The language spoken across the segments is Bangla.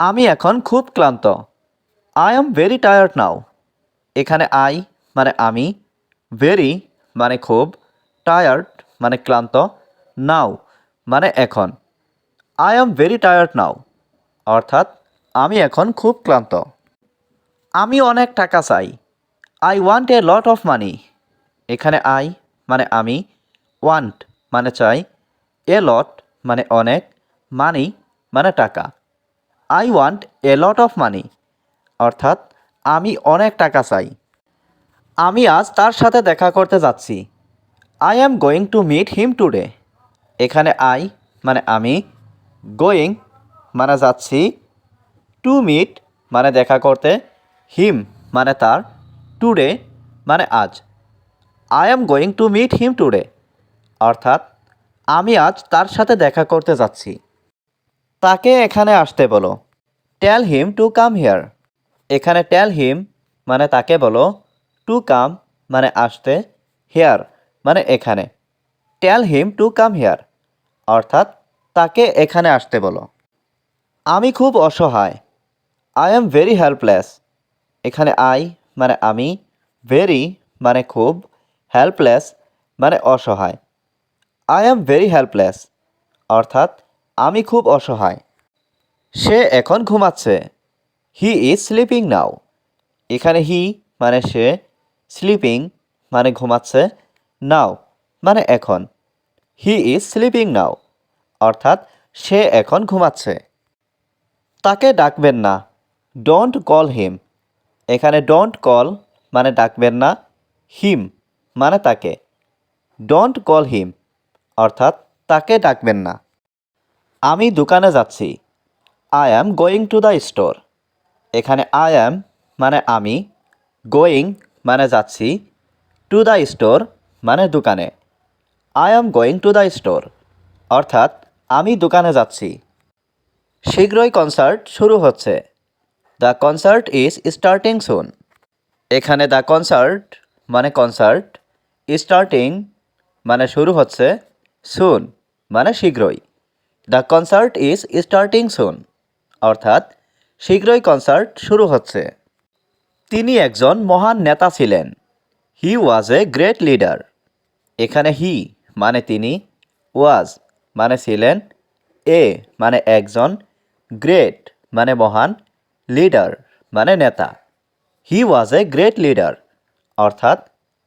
আমি এখন খুব ক্লান্ত। I am very tired now এখানে আই মানে আমি ভেরি মানে খুব টায়ার্ড মানে ক্লান্ত নাও মানে এখন। I am very tired now অর্থাৎ আমি এখন খুব ক্লান্ত। আমি অনেক টাকা চাই। I want a lot of money এখানে আই মানে আমি ওয়ান্ট মানে চাই এ লট মানে অনেক মানি মানে টাকা। I want a lot of money অর্থাৎ, আমি অনেক টাকা চাই। আমি আজ তার সাথে দেখা করতে যাচ্ছি। I am going to meet him today এখানে আই মানে আমি গোয়িং মানে যাচ্ছি। টু মিট মানে দেখা করতে। হিম মানে তার। টুডে মানে আজ। I am going to meet him today অর্থাৎ, আমি আজ তার সাথে দেখা করতে যাচ্ছি। তাকে এখানে আসতে বলো। Tell him to come here এখানে টেল হিম মানে তাকে বলো টু কাম মানে আসতে হেয়ার মানে এখানে। Tell him to come here অর্থাৎ তাকে এখানে আসতে বলো। আমি খুব অসহায়। আই এম ভেরি হেল্পলেস এখানে আই মানে আমি ভেরি মানে খুব হেল্পলেস মানে অসহায়। আই এম ভেরি হেল্পলেস অর্থাৎ আমি খুব অসহায়। সে এখন ঘুমাচ্ছে। হি ইজ স্লিপিং নাও এখানে হি মানে সে স্লিপিং মানে ঘুমাচ্ছে নাও মানে এখন। হি ইজ স্লিপিং নাও অর্থাৎ সে এখন ঘুমাচ্ছে। তাকে ডাকবেন না। ডোন্ট কল হিম এখানে ডোন্ট কল মানে ডাকবেন না। হিম মানে তাকে। ডোন্ট কল হিম অর্থাৎ তাকে ডাকবেন না। আমি দোকানে যাচ্ছি। I am going to the store এখানে আই অ্যাম মানে আমি গোয়িং মানে যাচ্ছি টু দ্য স্টোর মানে দোকানে। I am going to the store অর্থাৎ আমি দোকানে যাচ্ছি। শীঘ্রই কনসার্ট শুরু হচ্ছে। The concert is starting soon এখানে দ্য কনসার্ট মানে কনসার্ট স্টার্টিং মানে শুরু হচ্ছে সুন মানে শীঘ্রই। The concert is starting soon অর্থাৎ শীঘ্রই কনসার্ট শুরু হচ্ছে। তিনি একজন মহান নেতা ছিলেন। হি ওয়াজ এ গ্রেট লিডার এখানে হি মানে তিনি ওয়াজ মানে ছিলেন এ মানে একজন গ্রেট মানে মহান লিডার মানে নেতা। হি ওয়াজ এ গ্রেট লিডার অর্থাৎ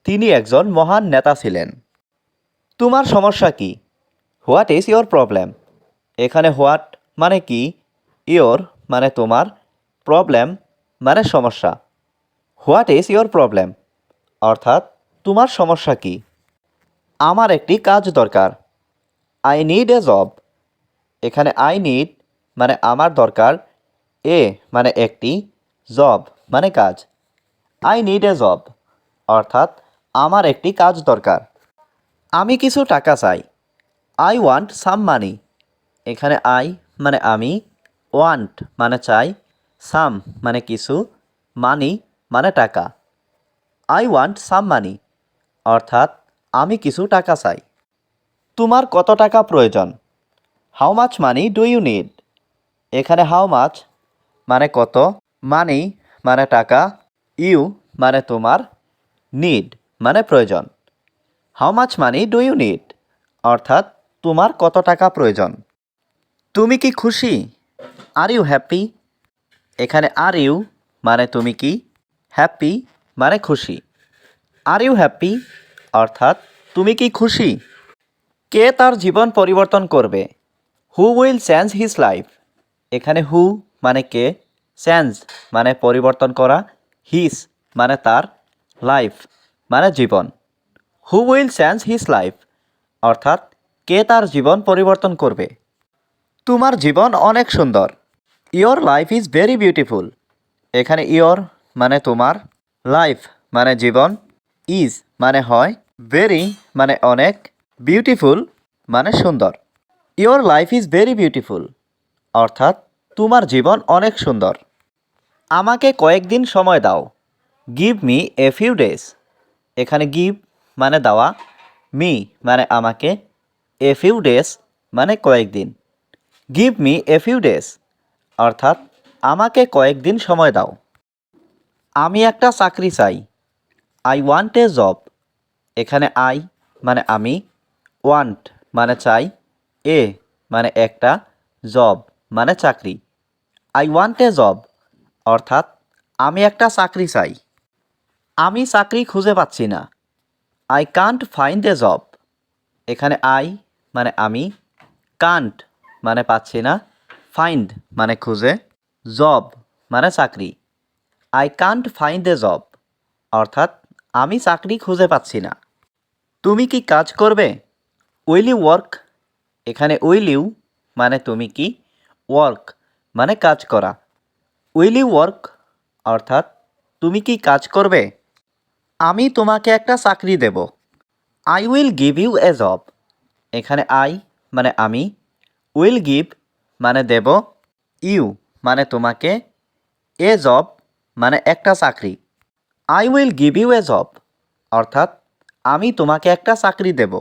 তিনি একজন মহান নেতা ছিলেন। তোমার সমস্যা কি? হোয়াট ইজ ইয়োর প্রবলেম এখানে হোয়াট মানে কি? ইয়োর মানে তোমার প্রবলেম মানে সমস্যা। হোয়াট ইজ ইয়োর প্রবলেম অর্থাৎ তোমার সমস্যা কি? আমার একটি কাজ দরকার। আই নিড এ জব এখানে আই নিড মানে আমার দরকার এ মানে একটি জব মানে কাজ। আই নিড এ জব অর্থাৎ আমার একটি কাজ দরকার। আমি কিছু টাকা চাই। আই ওয়ান্ট সাম মানি এখানে আই মানে আমি ওয়ান্ট মানে চাই সাম মানে কিছু মানি মানে টাকা। আই ওয়ান্ট সাম মানি অর্থাৎ আমি কিছু টাকা চাই। তোমার কত টাকা প্রয়োজন? How much money do you need এখানে হাউ মাচ মানে কত মানি মানে টাকা ইউ মানে তোমার নিড মানে প্রয়োজন। How much money do you need অর্থাৎ তোমার কত টাকা প্রয়োজন? তুমি কি খুশি? আর ইউ হ্যাপি এখানে আর ইউ মানে তুমি কি? হ্যাপি মানে খুশি। আর ইউ হ্যাপি অর্থাৎ তুমি কি খুশি? কে তার জীবন পরিবর্তন করবে? Who will change his life এখানে হু মানে কে? চেঞ্জ মানে পরিবর্তন করা। হিজ মানে তার লাইফ মানে জীবন। Who will change his life অর্থাৎ কে তার জীবন পরিবর্তন করবে? তোমার জীবন অনেক সুন্দর। Your life is very beautiful এখানে ইয়োর মানে তোমার লাইফ মানে জীবন ইজ মানে হয় ভেরি মানে অনেক বিউটিফুল মানে সুন্দর। Your life is very beautiful অর্থাৎ তোমার জীবন অনেক সুন্দর। আমাকে কয়েকদিন সময় দাও। Give me a few days এখানে গিভ মানে দেওয়া মি মানে আমাকে এ ফিউ ডেজ মানে কয়েকদিন। Give me a few days অর্থাৎ, আমাকে কয়েকদিন সময় দাও। আমি একটা চাকরি চাই। আই ওয়ান্ট এ জব এখানে আই মানে আমি। ওয়ান্ট মানে চাই। এ মানে একটা। জব মানে চাকরি। আই ওয়ান্ট এ জব অর্থাৎ, আমি একটা চাকরি চাই। আমি চাকরি খুঁজে পাচ্ছি না। I can't find a job এখানে আই মানে আমি। কান্ট মানে পাচ্ছি না। ফাইন্ড মানে খুঁজে। জব মানে চাকরি। I can't find a job অর্থাৎ আমি চাকরি খুঁজে পাচ্ছি না। তুমি কি কাজ করবে? উইল ইউ ওয়ার্ক এখানে উইল ইউ মানে তুমি কি? ওয়ার্ক মানে কাজ করা। উইল ইউ ওয়ার্ক অর্থাৎ তুমি কি কাজ করবে? আমি তোমাকে একটা চাকরি দেব। I will give you a job এখানে আই মানে আমি উইল গিভ মানে দেব ইউ মানে তোমাকে এ জব মানে একটা চাকরি। I will give you a job অর্থাৎ আমি তোমাকে একটা চাকরি দেব।